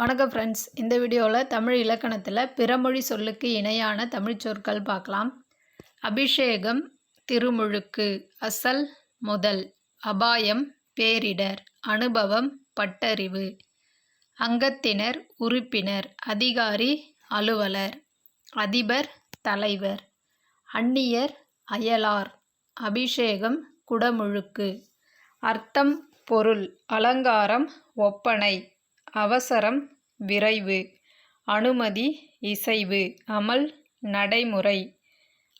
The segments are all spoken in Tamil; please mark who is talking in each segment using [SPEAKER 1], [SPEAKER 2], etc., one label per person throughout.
[SPEAKER 1] வணக்கம் ஃப்ரெண்ட்ஸ் இந்த வீடியோவில் தமிழ் இலக்கணத்தில் பிறமொழி சொல்லுக்கு இணையான தமிழ் சொற்கள் பார்க்கலாம். அபிஷேகம் திருமுழுக்கு அசல் முதல் அபாயம் பேரிடர் அனுபவம் பட்டறிவு அங்கத்தினர் உறுப்பினர் அதிகாரி அலுவலர் அதிபர் தலைவர் அந்நியர் அயலார் அபிஷேகம் குடமுழுக்கு அர்த்தம் பொருள் அலங்காரம் ஒப்பனை. அவசரம் விரைவு. அனுமதி இசைவு. அமல் நடைமுறை.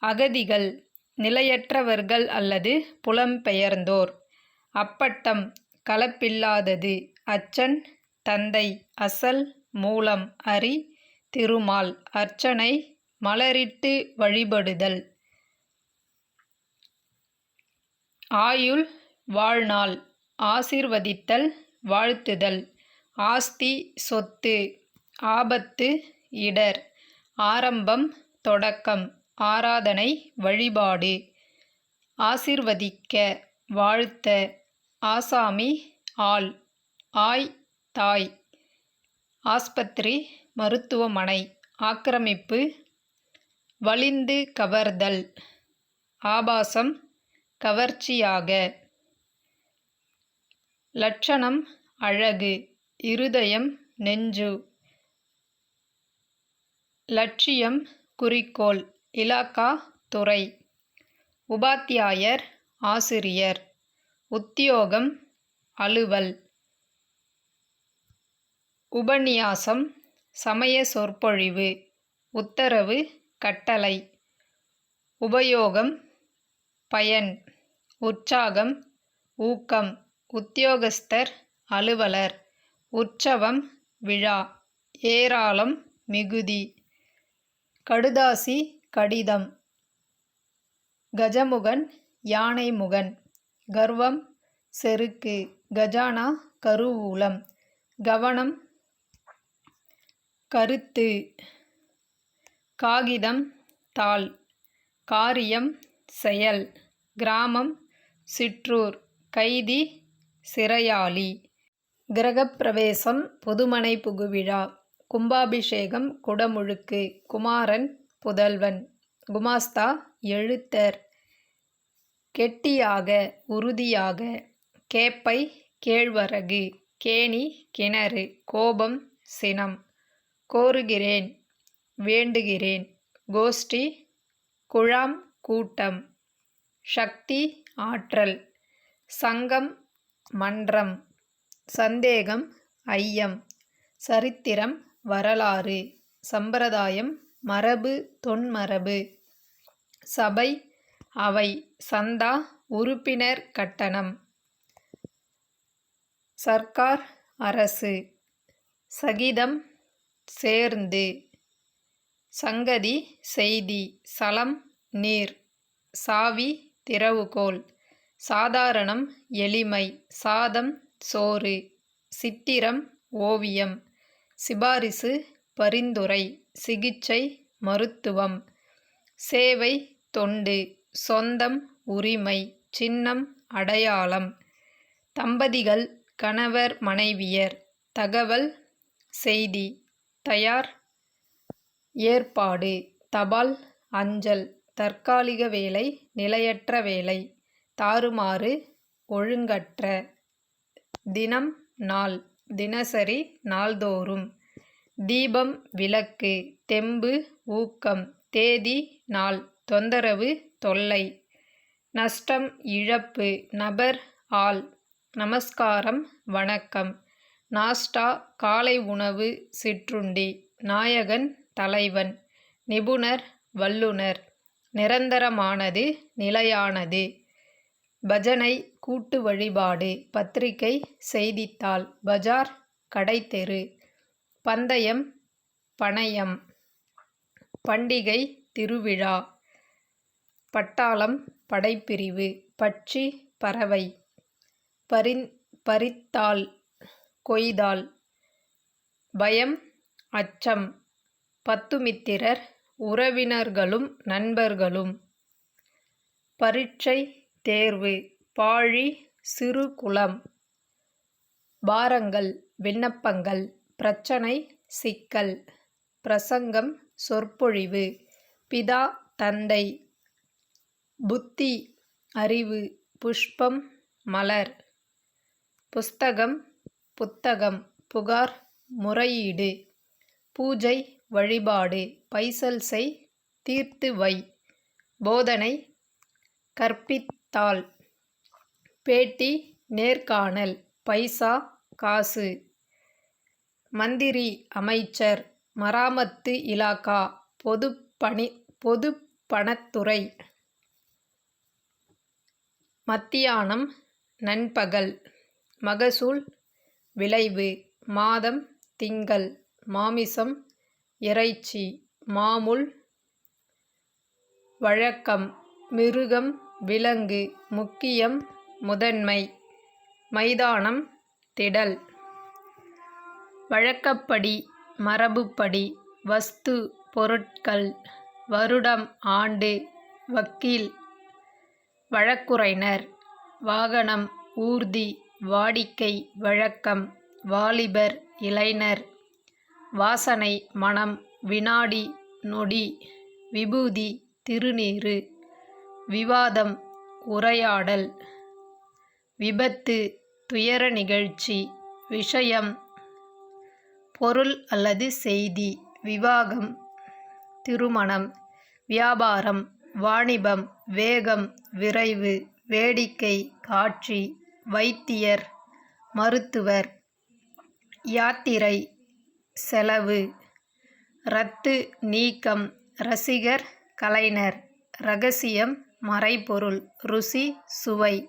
[SPEAKER 1] அகதிகள் நிலையற்றவர்கள் அல்லது புலம்பெயர்ந்தோர். அப்பட்டம் கலப்பில்லாதது. அச்சன் தந்தை. அசல் மூலம். அரி திருமால். அர்ச்சனை மலரிட்டு வழிபடுதல். ஆயுள் வாழ்நாள். ஆசிர்வதித்தல் வாழ்த்துதல். ஆஸ்தி சொத்து. ஆபத்து இடர். ஆரம்பம் தொடக்கம். ஆராதனை வழிபாடு. ஆசிர்வதிக்க வாழ்த்த ஆசாமி ஆள். ஆய் தாய். ஆஸ்பத்திரி மருத்துவமனை. ஆக்கிரமிப்பு. வலிந்து கவர்தல். ஆபாசம் கவர்ச்சியாக. லட்சணம் அழகு. இருதயம் நெஞ்சு. லட்சியம் குறிக்கோள். இலாக்கா துறை. உபாத்தியாயர் ஆசிரியர். உத்தியோகம் அலுவல். உபநியாசம் சமய சொற்பொழிவு. உத்தரவு கட்டளை. உபயோகம் பயன். உற்சாகம் ஊக்கம். உத்தியோகஸ்தர் அலுவலர். உற்சவம் விழா ஏராளம் மிகுதி கடுதாசி கடிதம் கஜமுகன் யானைமுகன் கர்வம் செருக்கு கஜானா கருவூலம் கவனம் கருத்து காகிதம் தாள் காரியம் செயல் கிராமம் சிற்றூர் கைதி சிறையாளி. கிரகப்பிரவேசம் புதுமனை புகுவிழா கும்பாபிஷேகம் குடமுழுக்கு குமாரன் புதல்வன். குமாஸ்தா எழுத்தர். கெட்டியாக உறுதியாக. கேப்பை கேழ்வரகு. கேணி கிணறு. கோபம் சினம். கோருகிறேன் வேண்டுகிறேன். கோஷ்டி குழாம் கூட்டம். சக்தி ஆற்றல். சங்கம் மன்றம். சந்தேகம் ஐயம் சரித்திரம் வரலாறு சம்பிரதாயம் மரபு தொன்மரபு. சபை அவை சந்தா உறுப்பினர் கட்டணம். சர்க்கார் அரசு. சகிதம் சேர்ந்து. சங்கதி செய்தி சலம் நீர். சாவி திறவுகோல். சாதாரணம் எளிமை. சாதம் சோறு சித்திரம் ஓவியம் சிபாரிசு பரிந்துரை சிகிச்சை மருத்துவம் சேவை தொண்டு சொந்தம் உரிமை சின்னம் அடையாளம் தம்பதிகள் கணவர் மனைவியர் தகவல் செய்தி தயார் ஏற்பாடு தபால் அஞ்சல் தற்காலிக வேலை நிலையற்ற வேலை தாறுமாறு ஒழுங்கற்ற தினம் நாள் தினசரி நாள்தோறும். தீபம் விளக்கு தெம்பு ஊக்கம் தேதி நாள் தொந்தரவு தொல்லை. நஷ்டம் இழப்பு நபர் ஆள். நமஸ்காரம் வணக்கம். நாஸ்டா காலை உணவு சிற்றுண்டி. நாயகன் தலைவன். நிபுணர் வல்லுனர் நிரந்தரமானது நிலையானது. பஜனை கூட்டு வழிபாடு பத்திரிகை செய்தித்தாள் பஜார் கடைத்தெரு பந்தயம் பணயம் பண்டிகை திருவிழா பட்டாளம் படைப்பிரிவு பட்சி பறவை பரிந் பறித்தாள் கொய்தாள் பயம் அச்சம் பத்துமித்திரர் உறவினர்களும் நண்பர்களும் பரீட்சை தேர்வு. பாழி சிறு குளம். பாரங்கள் விண்ணப்பங்கள். பிரச்சனை சிக்கல். பிரசங்கம் சொற்பொழிவு. பிதா தந்தை. புத்தி அறிவு. புஷ்பம் மலர். புஸ்தகம் புத்தகம். புகார் முறையீடு. பூஜை வழிபாடு. பைசல் செய் தீர்த்து வை. போதனை கற்பித் தாள். பேட்டி நேர்காணல் பைசா காசு. மந்திரி அமைச்சர் மராமத்து இலாகா பொதுப்பணி பொதுப்பணத்துறை மத்தியானம் நண்பகல். மகசூல் விளைவு மாதம் திங்கள். மாமிசம் இறைச்சி மாமுல். வழக்கம் மிருகம் விலங்கு முக்கியம் முதன்மை. மைதானம் திடல். வழக்கப்படி மரபுப்படி வஸ்து பொருட்கள் வருடம் ஆண்டு வக்கீல். வழக்குரைஞர் வாகனம் ஊர்தி வாடிக்கை வழக்கம் வாலிபர் இளைஞர். வாசனை மனம் வினாடி நொடி விபூதி திருநீறு. விவாதம் உரையாடல் விபத்து துயர நிகழ்ச்சி விஷயம் பொருள் அல்லது செய்தி விவாகம் திருமணம் வியாபாரம் வாணிபம் வேகம் விரைவு வேடிக்கை காட்சி வைத்தியர் மருத்துவர் யாத்திரை செலவு ரத்து நீக்கம் ரசிகர் கலைஞர் ரகசியம் மறைபொருள் ருசி சுவை.